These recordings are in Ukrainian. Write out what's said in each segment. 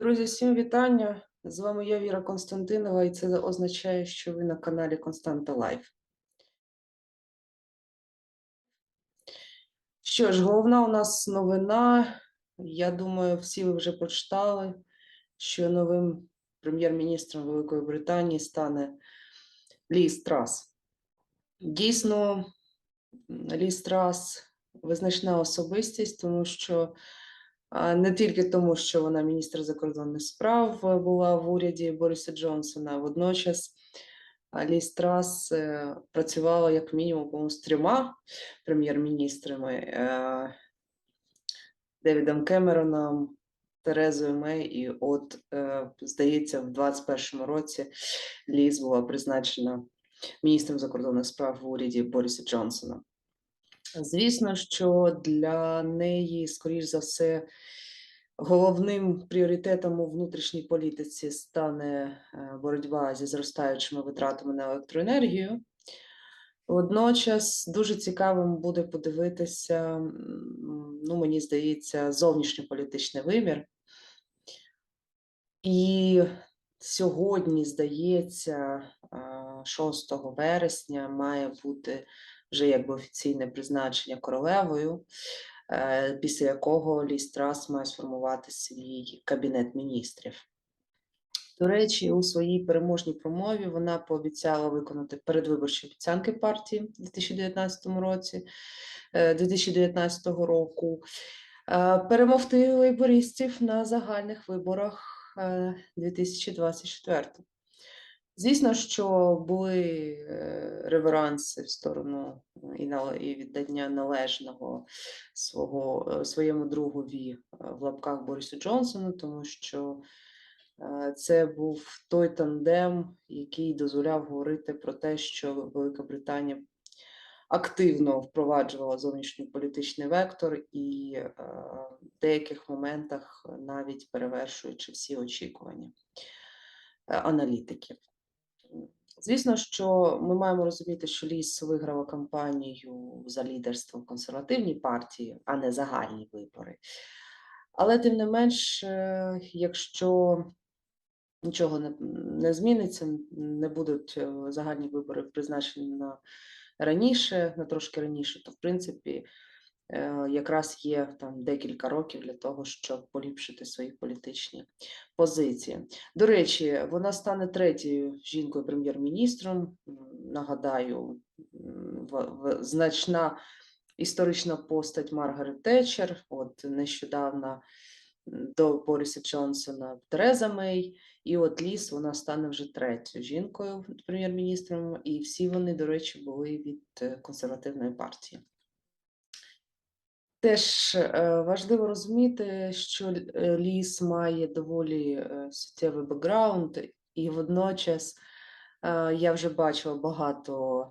Друзі, всім вітання. З вами я Віра Константинова, і це означає, що ви на каналі Константа Лайф. Що ж, головна у нас новина. Я думаю, всі ви вже прочитали, що новим прем'єр-міністром Великої Британії стане Ліз Трас. Дійсно, Ліз Трас визначна особистість, тому що не тільки тому, що вона міністр закордонних справ е, була в уряді Бориса Джонсона, водночас а, Ліз Трас е, працювала як мінімум з трьома прем'єр-міністрами е, Девідом Кемероном, Терезою Мей, і от, здається, в 21-му році Ліз була призначена міністром закордонних справ в уряді Бориса Джонсона. Звісно, що для неї, скоріш за все, головним пріоритетом у внутрішній політиці стане е, боротьба зі зростаючими витратами на електроенергію. Водночас дуже цікавим буде подивитися, ну, мені здається, зовнішньополітичний вимір. І сьогодні, здається, 6 вересня має бути вже якби офіційне призначення королевою, е, після якого Ліз Трас має сформувати свій кабінет міністрів. До речі, у своїй переможній промові вона пообіцяла виконати передвиборчі обіцянки партії в 2019 році, е, 2019 року, е, перемогти лейбористів на загальних виборах е, 2024. Звісно, що були е, реверанси в сторону і, віддання належного свого, е, своєму другові е, в лапках Борису Джонсону, тому що це був той тандем, який дозволяв говорити про те, що Велика Британія активно впроваджувала зовнішньополітичний вектор і в деяких моментах навіть перевершуючи всі очікування аналітиків. Звісно, що ми маємо розуміти, що Ліс виграла кампанію за лідерство в консервативній партії, а не загальні вибори. Але тим не менш, е, якщо нічого не, не зміниться, не будуть е, загальні вибори призначені на раніше, на трошки раніше, то в принципі якраз є там декілька років для того, щоб поліпшити свої політичні позиції. До речі, вона стане третьою жінкою прем'єр-міністром. Нагадаю, значна історична постать Маргарет Тетчер. От нещодавно до Бориса Джонсона Тереза Мей, і от Ліс вона стане вже третьою жінкою прем'єр-міністром, і всі вони, до речі, були від е, консервативної партії. Теж е, важливо розуміти, що е, ліс має доволі е, суттєвий бекграунд, і водночас я вже бачила багато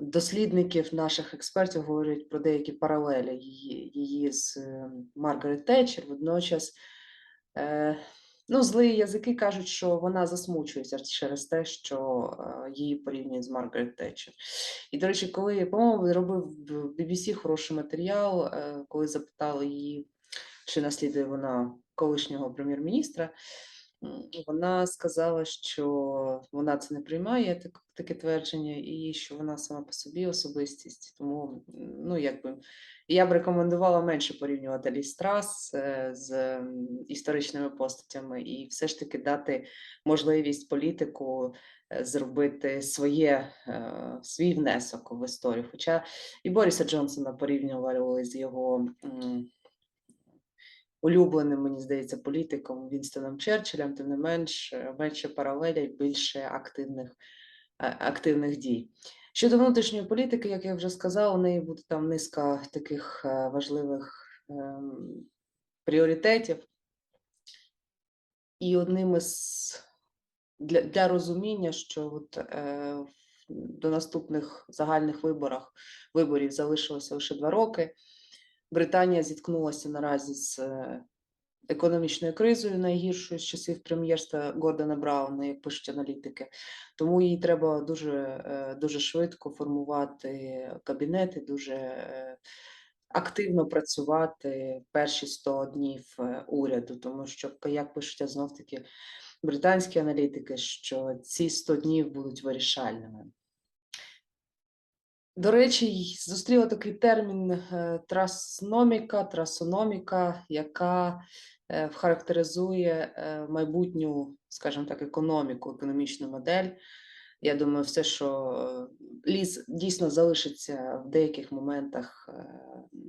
дослідників, наших експертів говорять про деякі паралелі її, її з е, Маргарет Тетчер. Водночас, ну, злі язики кажуть, що вона засмучується через те, що е, її порівнюють з Маргарет Тетчер. І, до речі, коли, по-моєму, робив BBC хороший матеріал, е, коли запитали її, чи наслідує вона колишнього прем'єр-міністра, вона сказала, що вона це не приймає, так, таке твердження, і що вона сама по собі особистість. Тому, ну, якби, я б рекомендувала менше порівнювати Лі Страс е, з історичними постатями і все ж таки дати можливість політику е, зробити своє, е, свій внесок в історію. Хоча і Бориса Джонсона порівнювали з його улюбленим, мені здається, політиком Вінстоном Черчиллем, тим не менш, менше паралелей, більше активних, активних дій. Щодо внутрішньої політики, як я вже сказала, у неї буде там низка таких е, важливих ем, пріоритетів. І одним із для, для розуміння, що от, е, до наступних загальних виборах, виборів залишилося лише два роки. Британія зіткнулася наразі з е, економічною кризою, найгіршою з часів прем'єрства Гордона Брауна, як пишуть аналітики. Тому їй треба дуже, е, дуже швидко формувати кабінети, дуже е, активно працювати перші 100 днів е, уряду, тому що, як пишуть знов таки британські аналітики, що ці 100 днів будуть вирішальними. До речі, зустріла такий термін е, трасноміка, трасономіка, яка е, характеризує е, майбутню, скажімо так, економіку, економічну модель. Я думаю, все, що ліс дійсно залишиться в деяких моментах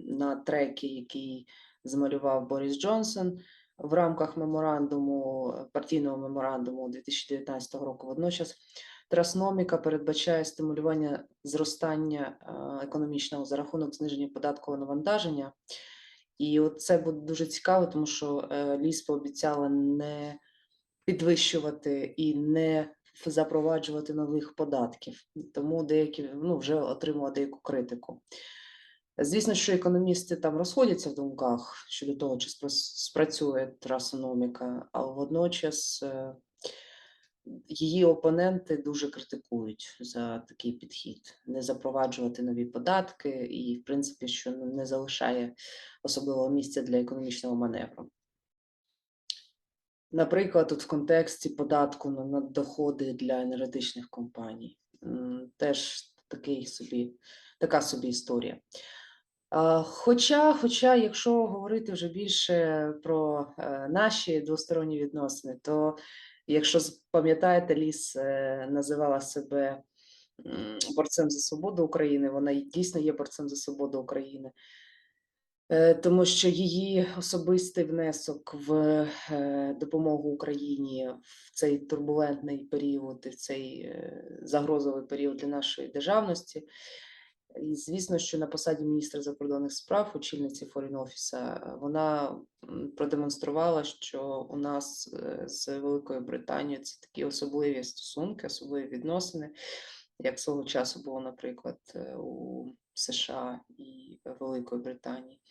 на трекі, який змалював Борис Джонсон в рамках меморандуму, партійного меморандуму 2019 року. Водночас Трасноміка передбачає стимулювання зростання е, економічного за рахунок зниження податкового навантаження. І от це буде дуже цікаво, тому що е, ліс пообіцяла не підвищувати і не запроваджувати нових податків. Тому деякі ну, вже отримали деяку критику. Звісно, що економісти там розходяться в думках щодо того, чи спрацює трасономіка, а водночас е, її опоненти дуже критикують за такий підхід, не запроваджувати нові податки, і, в принципі, що не залишає особливого місця для економічного маневру. Наприклад, тут в контексті податку на наддоходи для енергетичних компаній. Теж такий собі, така собі історія. Хоча, хоча, якщо говорити вже більше про е, наші двосторонні відносини, то якщо пам'ятаєте, Ліс е, називала себе борцем за свободу України, вона дійсно є борцем за свободу України. Е, Тому що її особистий внесок в е, допомогу Україні в цей турбулентний період, в цей загрозовий період для нашої державності. І звісно, що на посаді міністра закордонних справ, очільниці Foreign Office, е, вона продемонструвала, що у нас е, з Великою Британією це такі особливі стосунки, особливі відносини, як свого часу було, наприклад, е, у США і Великої Британії.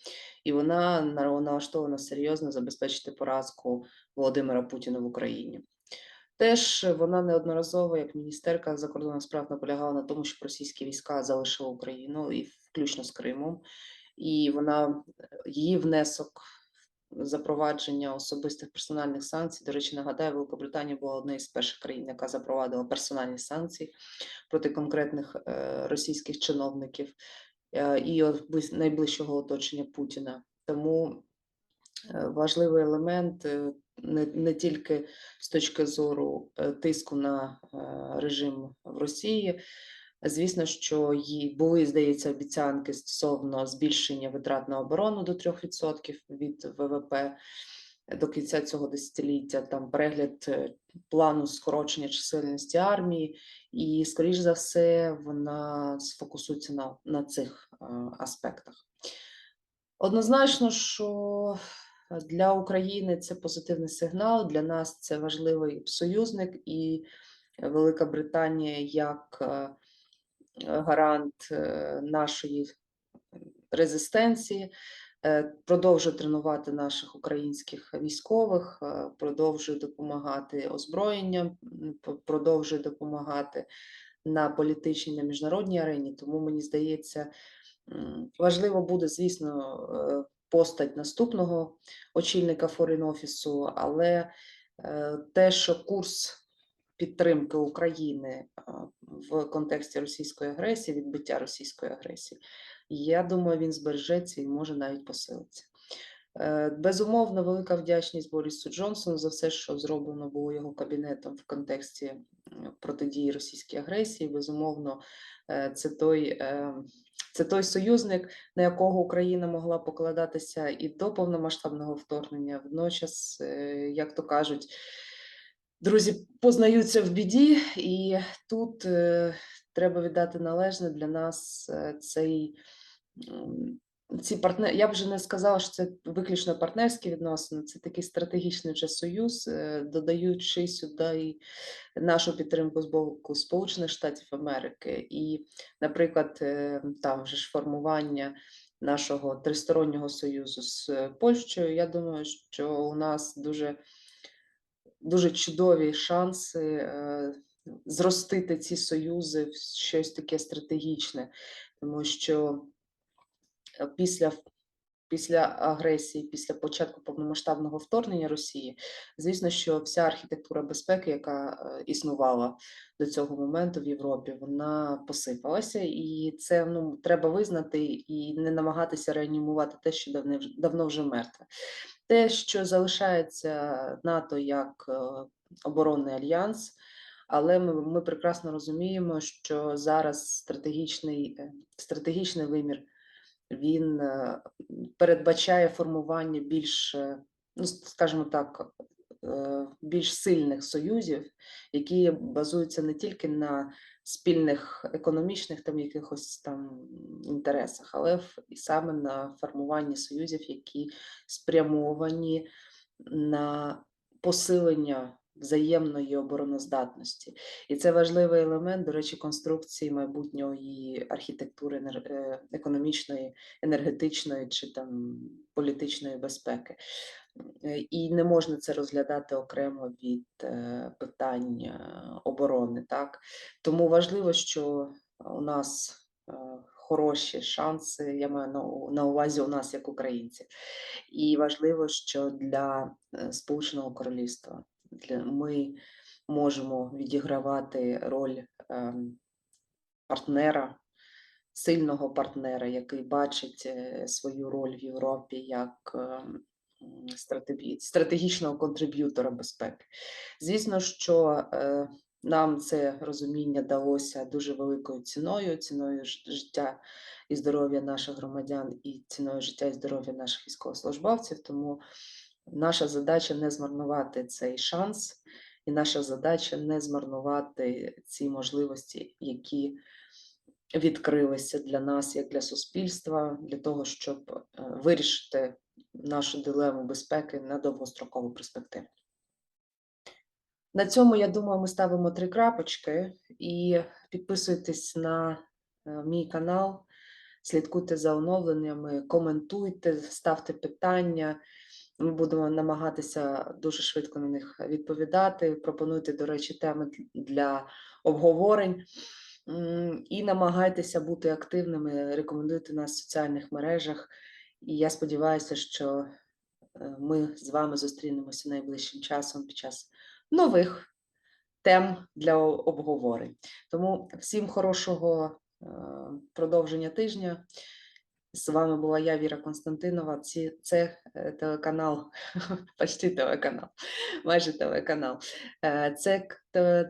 І вона на- налаштована серйозно забезпечити поразку Володимира Путіна в Україні. Теж вона неодноразово, як міністерка закордонних справ, наполягала на тому, щоб російські війська залишили Україну, і включно з Кримом. І вона її внесок запровадження особистих персональних санкцій. До речі, нагадаю, Великобританія була однією з перших країн, яка запровадила персональні санкції проти конкретних е, російських чиновників е, і найближчого оточення Путіна. Тому е, важливий елемент е, не, не тільки з точки зору е, тиску на е, режим в Росії. Звісно, що їй були, здається, обіцянки стосовно збільшення витрат на оборону до 3% від ВВП до кінця цього десятиліття, там перегляд е, плану скорочення чисельності армії, і, скоріш за все, вона сфокусується на, на цих е, аспектах. Однозначно, що для України це позитивний сигнал, для нас це важливий союзник, і Велика Британія як е, гарант е, нашої резистенції е, продовжує тренувати наших українських військових, продовжує допомагати озброєнням, продовжує допомагати на політичній на міжнародній арені. Тому мені здається, важливо буде, звісно, постать наступного очільника Foreign Office, але е, те, що курс підтримки України в контексті російської агресії, відбиття російської агресії, я думаю, він збережеться і може навіть посилиться. Е, Безумовно, велика вдячність Борису Джонсону за все, що зроблено було його кабінетом в контексті протидії російській агресії. Безумовно, е, це той, е, це той союзник, на якого Україна могла покладатися і до повномасштабного вторгнення. Водночас, е, як то кажуть, друзі познаються в біді, і тут е, треба віддати належне для нас е, цей. Ці партнер, я б вже не сказала, що це виключно партнерські відносини, це такий стратегічний вже союз, е, додаючи сюди нашу підтримку з боку Сполучених Штатів Америки, і, наприклад, е, там вже ж формування нашого тристороннього союзу з е, Польщею. Я думаю, що у нас дуже дуже чудові шанси зростити ці союзи в щось таке стратегічне, тому що після після агресії, після початку повномасштабного вторгнення Росії, звісно, що вся архітектура безпеки, яка е, існувала до цього моменту в Європі, вона посипалася, і це ну треба визнати і не намагатися реанімувати те, що давно вже давно вже мертве. Те, що залишається НАТО як е, оборонний альянс. Але ми, ми прекрасно розуміємо, що зараз стратегічний, е, стратегічний вимір він е, передбачає формування більш, е, ну скажімо так, е, більш сильних союзів, які базуються не тільки на спільних економічних там якихось там інтересах, але і саме на формуванні союзів, які спрямовані на посилення взаємної обороноздатності. І це важливий елемент, до речі, конструкції майбутньої архітектури е, економічної, енергетичної чи там політичної безпеки. Е, І не можна це розглядати окремо від е, питань оборони. Так? Тому важливо, що у нас хороші шанси, я маю на, увазі у нас як українців. І важливо, що для Сполученого Королівства ми можемо відігравати роль ем, партнера, сильного партнера, який бачить е, свою роль в Європі як ем, стратегічного контриб'ютора безпеки. Звісно, що е, нам це розуміння далося дуже великою ціною, ціною життя і здоров'я наших громадян, і ціною життя і здоров'я наших військовослужбовців. Тому наша задача не змарнувати цей шанс, і наша задача не змарнувати ці можливості, які відкрилися для нас, як для суспільства, для того, щоб е, вирішити нашу дилему безпеки на довгострокову перспективу. На цьому, я думаю, ми ставимо три крапочки і підписуйтесь на е, мій канал, слідкуйте за оновленнями, коментуйте, ставте питання. Ми будемо намагатися дуже швидко на них відповідати. Пропонуйте, до речі, теми для обговорень. І намагайтеся бути активними, рекомендуйте нас в соціальних мережах. І я сподіваюся, що е, ми з вами зустрінемося найближчим часом під час нових тем для обговорень. Тому всім хорошого е, продовження тижня. З вами була я, Віра Константинова. Це е, телеканал, почти телеканал, майже телеканал. Е, Це,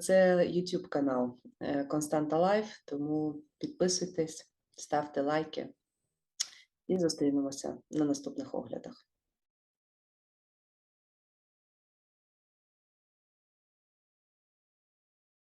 це YouTube канал е, Константа Лайф, тому підписуйтесь, ставте лайки і зустрінемося на наступних оглядах.